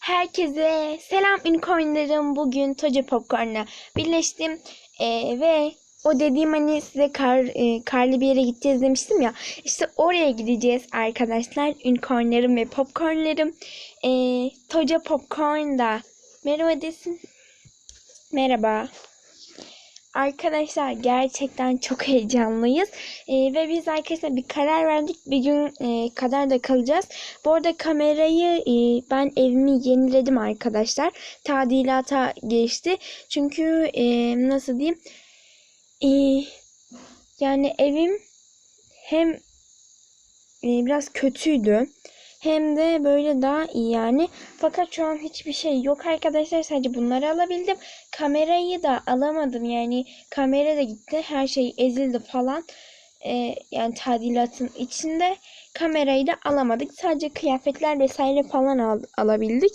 Herkese selam unicornlarım. Bugün Toca Popcorn'la birleştim. Ee, ve o dediğim hani size kar, e, karlı bir yere gideceğiz demiştim ya. İşte oraya gideceğiz arkadaşlar. Unicornlarım ve popcornlarım. Ee, Toca Popcorn'da. Merhaba desin. Merhaba. Arkadaşlar gerçekten çok heyecanlıyız. Ee, ve biz arkadaşlar bir karar verdik. Bir gün e, kadar da kalacağız. Bu arada kamerayı e, ben evimi yeniledim arkadaşlar. Tadilata geçti. Çünkü e, nasıl diyeyim? E, yani evim hem e, biraz kötüydü. Hem de böyle daha iyi yani. Fakat şu an hiçbir şey yok arkadaşlar. Sadece bunları alabildim. Kamerayı da alamadım. Yani kamera da gitti. Her şey ezildi falan. Ee, yani tadilatın içinde. Kamerayı da alamadık. Sadece kıyafetler vesaire falan al, alabildik.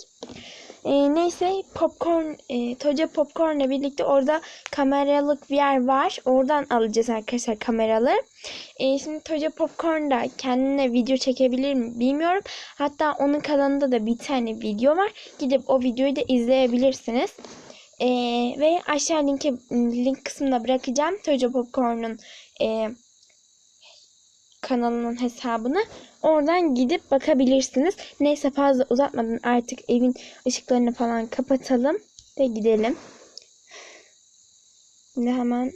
Ee, neyse popcorn, e, Toca Popcorn'la birlikte orada kameralık bir yer var. Oradan alacağız arkadaşlar kameraları. Ee, şimdi Toca Popcorn da kendine video çekebilir mi bilmiyorum. Hatta onun kanalında da bir tane video var. Gidip o videoyu da izleyebilirsiniz. Ee, ve aşağı linke, link kısmına bırakacağım. Toca Popcorn'un e, kanalının hesabını. Oradan gidip bakabilirsiniz. Neyse fazla uzatmadan artık evin ışıklarını falan kapatalım ve gidelim. Şimdi hemen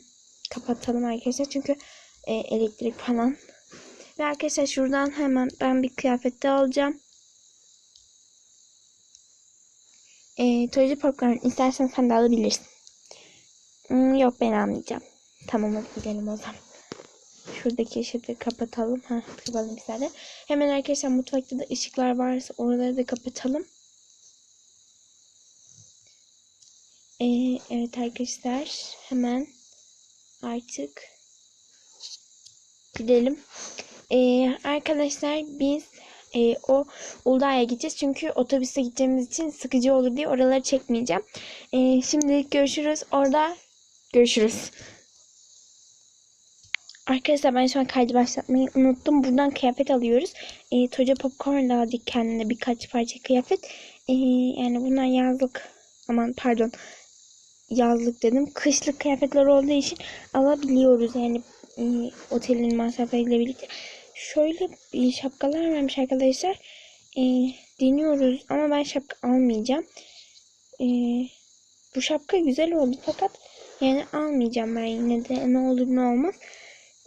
kapatalım arkadaşlar. Çünkü e, elektrik falan. Ve arkadaşlar şuradan hemen ben bir kıyafet de alacağım. E, Toycu Popcorn istersen sen de alabilirsin. Hmm, yok ben almayacağım. Tamam hadi gidelim o zaman. Şuradaki da kapatalım. Ha, kapatalım bir saniye. Hemen arkadaşlar mutfakta da ışıklar varsa oraları da kapatalım. Ee, evet arkadaşlar hemen artık gidelim. Ee, arkadaşlar biz e, o Uludağ'a gideceğiz. Çünkü otobüste gideceğimiz için sıkıcı olur diye oraları çekmeyeceğim. Ee, şimdilik görüşürüz. Orada görüşürüz. Arkadaşlar ben şu an kaydı başlatmayı unuttum. Buradan kıyafet alıyoruz. E, Toca Popcorn da aldık kendine birkaç parça kıyafet. E, yani bunlar yazlık aman pardon yazlık dedim. Kışlık kıyafetler olduğu için alabiliyoruz. Yani e, otelin masraflarıyla birlikte. Şöyle e, şapkalar vermiş arkadaşlar. E, deniyoruz ama ben şapka almayacağım. E, bu şapka güzel oldu fakat yani almayacağım ben yine de ne olur ne olmaz.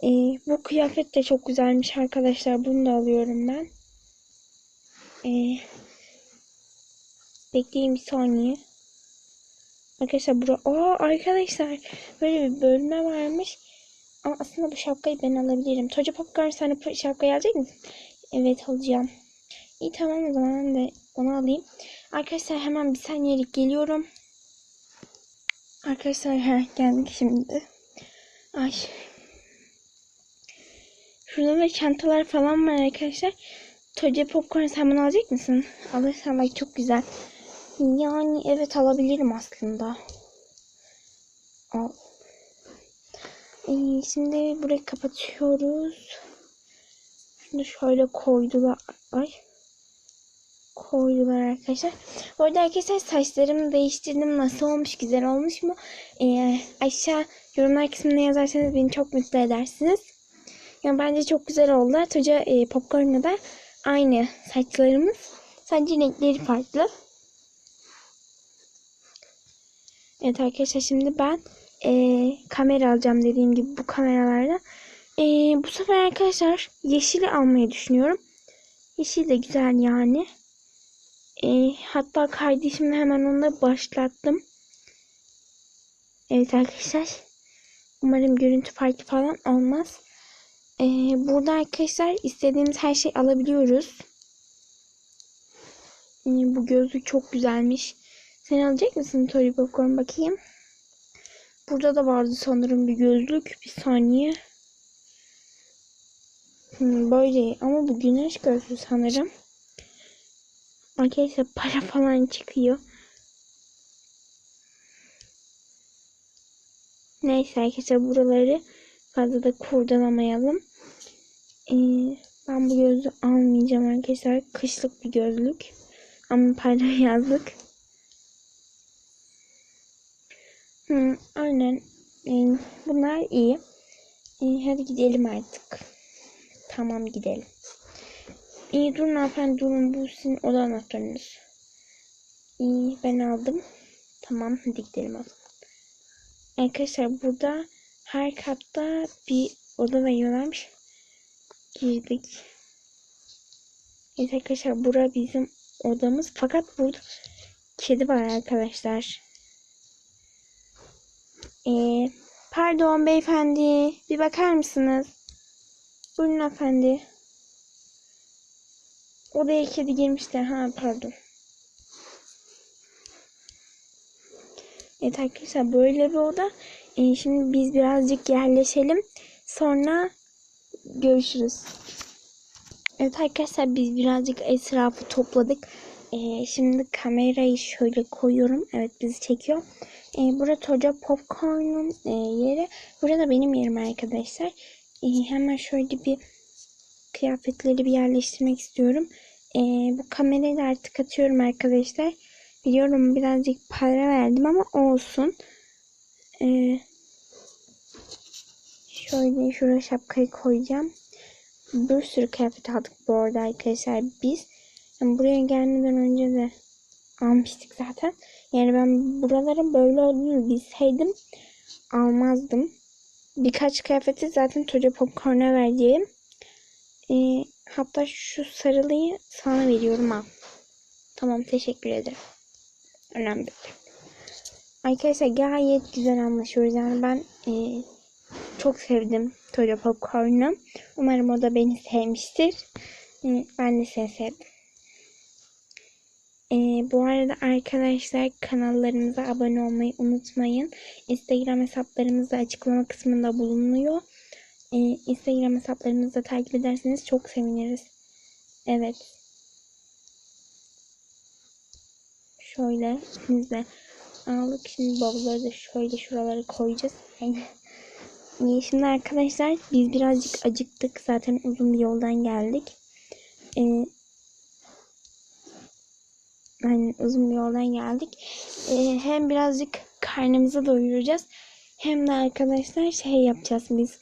Ee, bu kıyafet de çok güzelmiş arkadaşlar. Bunu da alıyorum ben. Ee, bekleyin bir saniye. Arkadaşlar bura... Aa, arkadaşlar böyle bir bölme varmış. Ama aslında bu şapkayı ben alabilirim. Toca Popcorn sen de şapkayı alacak? Evet alacağım. İyi tamam o zaman de onu alayım. Arkadaşlar hemen bir saniyelik geliyorum. Arkadaşlar heh, geldik şimdi. Ay Şurada da çantalar falan var arkadaşlar. Toca popcorn sen bunu alacak mısın? Alırsan bak çok güzel. Yani evet alabilirim aslında. Al. Ee, şimdi burayı kapatıyoruz. Şunu şöyle koydular. Ay. Koydular arkadaşlar. Bu arada arkadaşlar saçlarımı değiştirdim. Nasıl olmuş? Güzel olmuş mu? Ee, aşağı yorumlar kısmına yazarsanız beni çok mutlu edersiniz. Yani bence çok güzel oldu. Toca e, popcorn'la da aynı saçlarımız. Sadece renkleri farklı. Evet arkadaşlar şimdi ben e, kamera alacağım dediğim gibi bu kameralarda. E, bu sefer arkadaşlar yeşili almayı düşünüyorum. Yeşil de güzel yani. E, hatta kardeşimle hemen onu başlattım. Evet arkadaşlar. Umarım görüntü farkı falan olmaz. Ee, burada arkadaşlar istediğimiz her şeyi alabiliyoruz. Ee, bu gözlük çok güzelmiş. Sen alacak mısın Tori Popcorn bakayım. Burada da vardı sanırım bir gözlük. Bir saniye. Hmm, böyle ama bu güneş gözlüğü sanırım. Arkadaşlar para falan çıkıyor. Neyse arkadaşlar buraları fazla da kurdalamayalım. Ee, ben bu gözlüğü almayacağım arkadaşlar. Kışlık bir gözlük. Ama pardon yazdık. Hı, aynen. Ee, bunlar iyi. Ee, hadi gidelim artık. Tamam gidelim. İyi durun hanımefendi durun. Bu sizin oda anahtarınız. İyi ben aldım. Tamam hadi gidelim o. Arkadaşlar burada her katta bir oda veriyorlarmış. Girdik. Evet arkadaşlar bura bizim odamız. Fakat burada kedi var arkadaşlar. Ee, pardon beyefendi. Bir bakar mısınız? Buyurun efendi. Odaya kedi girmişti. Ha pardon. Evet arkadaşlar böyle bir oda. Ee, şimdi biz birazcık yerleşelim. Sonra görüşürüz. Evet arkadaşlar biz birazcık etrafı topladık. Ee, şimdi kamerayı şöyle koyuyorum. Evet bizi çekiyor. Ee, burası Hoca Popcorn'un e, yeri. Burada benim yerim arkadaşlar. Ee, hemen şöyle bir kıyafetleri bir yerleştirmek istiyorum. Ee, bu kamerayı da artık atıyorum arkadaşlar. Biliyorum birazcık para verdim ama olsun. Ee, şöyle şuraya şapkayı koyacağım. Bir sürü kıyafet aldık bu arada arkadaşlar biz. Yani buraya gelmeden önce de almıştık zaten. Yani ben buraların böyle olduğunu bilseydim almazdım. Birkaç kıyafeti zaten Toca Popcorn'a vereceğim. Ee, hatta şu sarılıyı sana veriyorum al. Tamam teşekkür ederim. Önemli değil. Arkadaşlar gayet güzel anlaşıyoruz. Yani ben e, çok sevdim Toca Popcorn'u. Umarım o da beni sevmiştir. E, ben de seni sevdim. E, bu arada arkadaşlar kanallarımıza abone olmayı unutmayın. Instagram hesaplarımız da açıklama kısmında bulunuyor. E, Instagram hesaplarımızı da takip ederseniz çok seviniriz. Evet. Şöyle biz de aldık. Şimdi bavulları da şöyle şuralara koyacağız. İyi şimdi arkadaşlar biz birazcık acıktık. Zaten uzun bir yoldan geldik. Ee, yani uzun bir yoldan geldik. Ee, hem birazcık karnımızı doyuracağız. Hem de arkadaşlar şey yapacağız biz.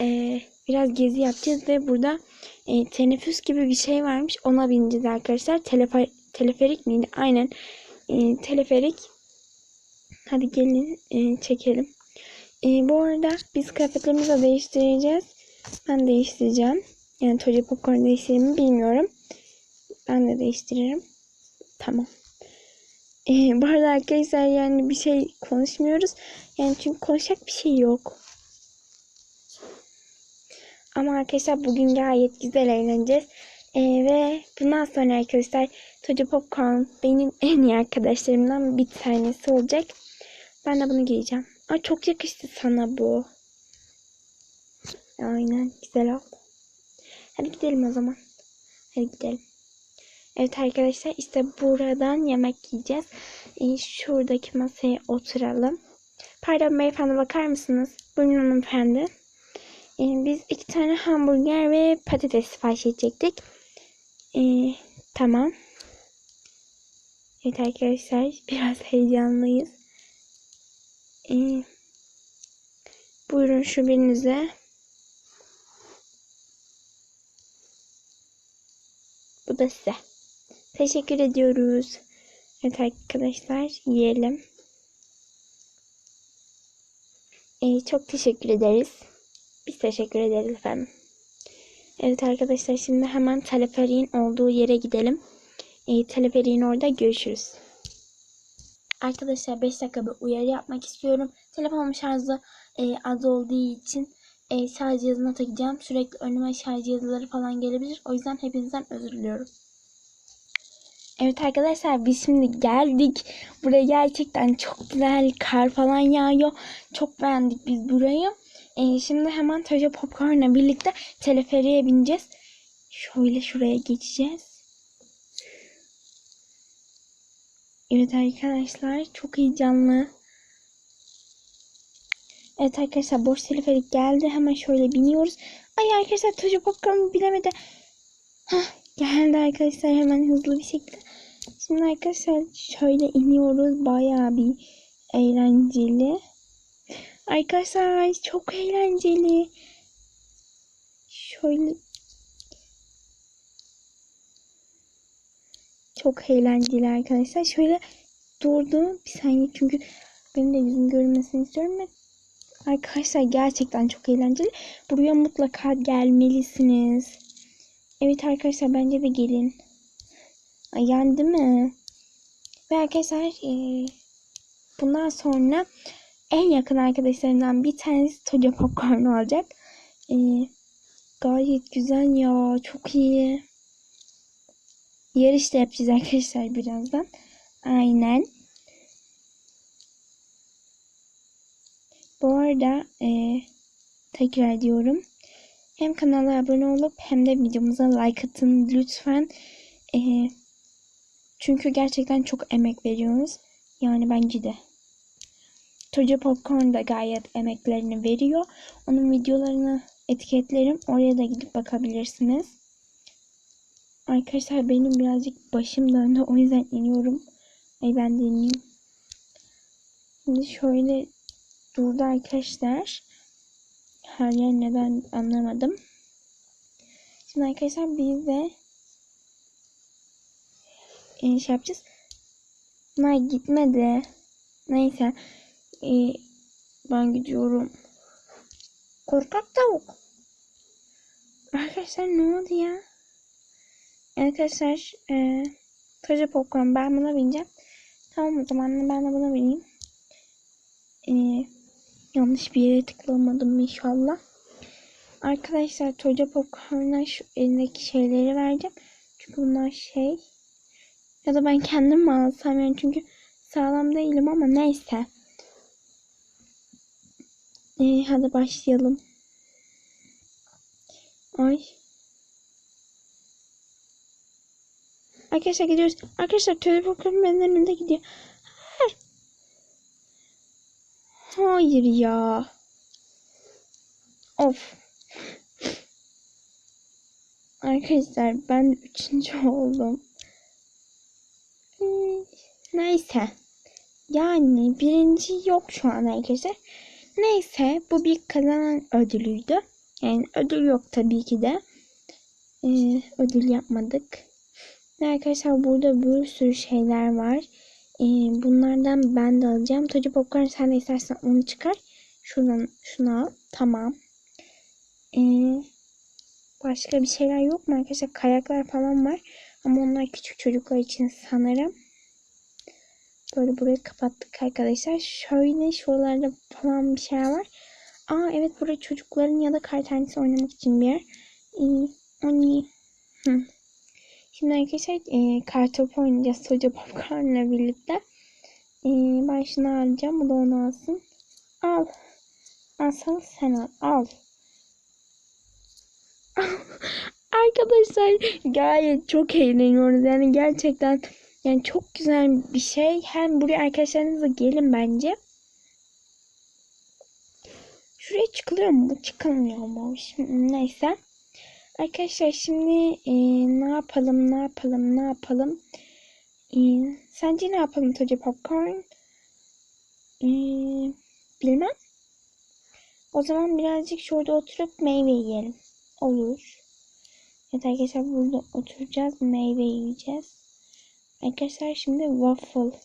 Ee, biraz gezi yapacağız ve burada e, teneffüs gibi bir şey varmış. Ona bineceğiz arkadaşlar. Telefer teleferik miydi? Aynen. E, teleferik. Hadi gelin e, çekelim. E, bu arada biz kıyafetlerimizi de değiştireceğiz. Ben değiştireceğim. Yani Toca Popcorn değiştirir mi bilmiyorum. Ben de değiştiririm. Tamam. E, bu arada arkadaşlar yani bir şey konuşmuyoruz. Yani çünkü konuşacak bir şey yok. Ama arkadaşlar bugün gayet güzel eğleneceğiz. Ee, ve bundan sonra arkadaşlar Toca Popcorn benim en iyi arkadaşlarımdan bir tanesi olacak. Ben de bunu giyeceğim. Ay çok yakıştı sana bu. Aynen güzel oldu. Hadi gidelim o zaman. Hadi gidelim. Evet arkadaşlar işte buradan yemek yiyeceğiz. Ee, şuradaki masaya oturalım. Pardon beyefendi bakar mısınız? Buyurun hanımefendi. Ee, biz iki tane hamburger ve patates sipariş edecektik. Ee, tamam. Evet arkadaşlar biraz heyecanlıyız. Ee, buyurun şu birinize. Bu da size. Teşekkür ediyoruz. Evet arkadaşlar yiyelim. Ee, çok teşekkür ederiz. Biz teşekkür ederiz efendim. Evet arkadaşlar şimdi hemen teleferiğin olduğu yere gidelim. E, teleferiğin orada görüşürüz. Arkadaşlar 5 dakika bir uyarı yapmak istiyorum. Telefonum şarjı e, az olduğu için e, şarj cihazına takacağım. Sürekli önüme şarj cihazları falan gelebilir. O yüzden hepinizden özür diliyorum. Evet arkadaşlar biz şimdi geldik. Buraya gerçekten çok güzel kar falan yağıyor. Çok beğendik biz burayı. Ee, şimdi hemen Toca Popcorn'la birlikte teleferiye bineceğiz. Şöyle şuraya geçeceğiz. Evet arkadaşlar çok heyecanlı. Evet arkadaşlar boş teleferik geldi. Hemen şöyle biniyoruz. Ay arkadaşlar Toca Popcorn bilemedi. Hah, geldi arkadaşlar hemen hızlı bir şekilde. Şimdi arkadaşlar şöyle iniyoruz. Bayağı bir eğlenceli. Arkadaşlar çok eğlenceli. Şöyle çok eğlenceli arkadaşlar. Şöyle durdu bir saniye çünkü benim de yüzüm görünmesini istiyorum ve arkadaşlar gerçekten çok eğlenceli. Buraya mutlaka gelmelisiniz. Evet arkadaşlar bence de gelin. Ay, değil mi? Ve arkadaşlar eee, bundan sonra en yakın arkadaşlarımdan bir tanesi Toca Popcorn olacak. Eee, gayet güzel ya. Çok iyi. Yarış da yapacağız arkadaşlar birazdan. Aynen. Bu arada eee, tekrar diyorum. Hem kanala abone olup hem de videomuza like atın lütfen. Eee, çünkü gerçekten çok emek veriyoruz. Yani bence de. Toca Popcorn da gayet emeklerini veriyor. Onun videolarını etiketlerim. Oraya da gidip bakabilirsiniz. Arkadaşlar benim birazcık başım döndü. O yüzden iniyorum. Ay ben de ineyim. Şimdi şöyle durdu arkadaşlar. Her yer neden anlamadım. Şimdi arkadaşlar biz de e, şey yapacağız. Nay gitmedi. Neyse. E, ben gidiyorum. Korkak tavuk. Arkadaşlar ne oldu ya? Arkadaşlar e, Toca Popcorn ben buna bineceğim. Tamam o zaman ben de buna bineyim. E, yanlış bir yere tıklamadım inşallah. Arkadaşlar Toca Popcorn'a şu elindeki şeyleri vereceğim. Çünkü bunlar şey. Ya da ben kendim mi alsam yani çünkü sağlam değilim ama neyse. Ee, hadi başlayalım. Ay. Arkadaşlar gidiyoruz. Arkadaşlar telefon benim önümde gidiyor. Hayır. Hayır ya. Of. Arkadaşlar ben üçüncü oldum. Neyse. Yani birinci yok şu an arkadaşlar. Neyse bu bir kazanan ödülüydü. Yani ödül yok tabii ki de. Ee, ödül yapmadık. Ve arkadaşlar burada bir sürü şeyler var. Ee, bunlardan ben de alacağım. Toca Popcorn sen de istersen onu çıkar. Şuradan şunu al. Tamam. Ee, başka bir şeyler yok mu arkadaşlar? Kayaklar falan var. Ama onlar küçük çocuklar için sanırım. Böyle burayı kapattık arkadaşlar. Şöyle şuralarda falan bir şeyler var. Aa evet burada çocukların ya da kar tanesi oynamak için bir yer. İyi. Onu Hı. Şimdi arkadaşlar e, kartopu oynayacağız Soca Popcorn'la birlikte. E, ben şunu alacağım. Bu da onu alsın. Al. Alsana sen al. Al. Arkadaşlar gayet çok eğleniyoruz. Yani gerçekten yani çok güzel bir şey. Hem buraya arkadaşlarınızla gelin bence. Şuraya çıkılıyor mu? Çıkılmıyor mu? Şimdi, neyse. Arkadaşlar şimdi e, ne yapalım, ne yapalım, ne yapalım? E, sence ne yapalım Toca Popcorn? E, bilmem. O zaman birazcık şurada oturup meyve yiyelim. Olur. Evet arkadaşlar burada oturacağız. Meyve yiyeceğiz. Arkadaşlar şimdi waffle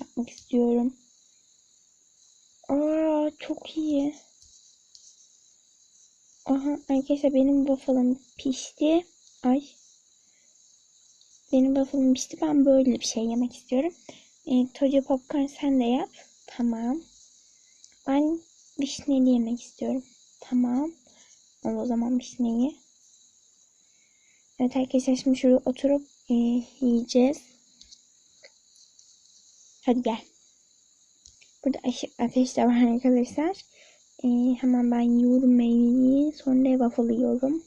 yapmak istiyorum. Aa çok iyi. Aha arkadaşlar benim waffle'ım pişti. Ay. Benim waffle'ım pişti. Ben böyle bir şey yemek istiyorum. E, Toca popcorn sen de yap. Tamam. Ben vişneli yemek istiyorum. Tamam. Al o zaman vişneyi. Evet arkadaşlar şimdi şurada oturup e, yiyeceğiz. Hadi gel. Burada ateş de var arkadaşlar. Ee, hemen ben yiyorum meyveyi. Sonra waffle yiyorum.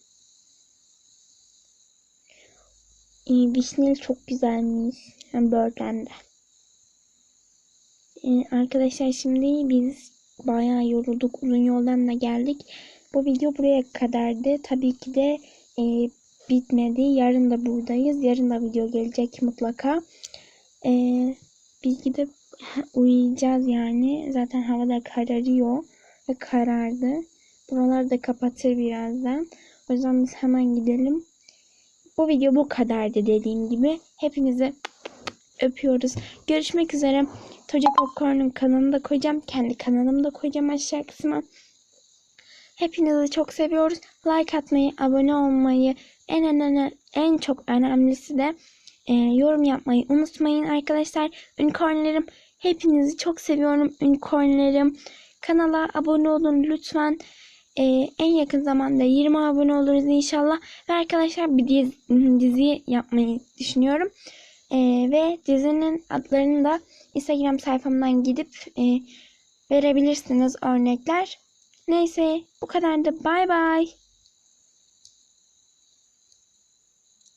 Ee, vişneli çok güzelmiş. Hem böğürtlen de. Ee, arkadaşlar şimdi biz bayağı yorulduk. Uzun yoldan da geldik. Bu video buraya kadardı. Tabii ki de e, bitmedi. Yarın da buradayız. Yarın da video gelecek mutlaka. Ee, biz gidip uyuyacağız yani. Zaten hava da kararıyor ve karardı. Buraları da kapatır birazdan. O yüzden biz hemen gidelim. Bu video bu kadardı dediğim gibi. Hepinizi öpüyoruz. Görüşmek üzere. Toca Popcorn'un kanalını da koyacağım. Kendi kanalımı da koyacağım aşağı kısma. Hepinizi çok seviyoruz. Like atmayı, abone olmayı, en en en, çok önemlisi de e, yorum yapmayı unutmayın arkadaşlar. Unicornlerim hepinizi çok seviyorum unicornlerim. Kanala abone olun lütfen. E, en yakın zamanda 20 abone oluruz inşallah. Ve arkadaşlar bir dizi, dizi yapmayı düşünüyorum. E, ve dizinin adlarını da Instagram sayfamdan gidip e, verebilirsiniz örnekler. Neyse bu kadar da bay bay.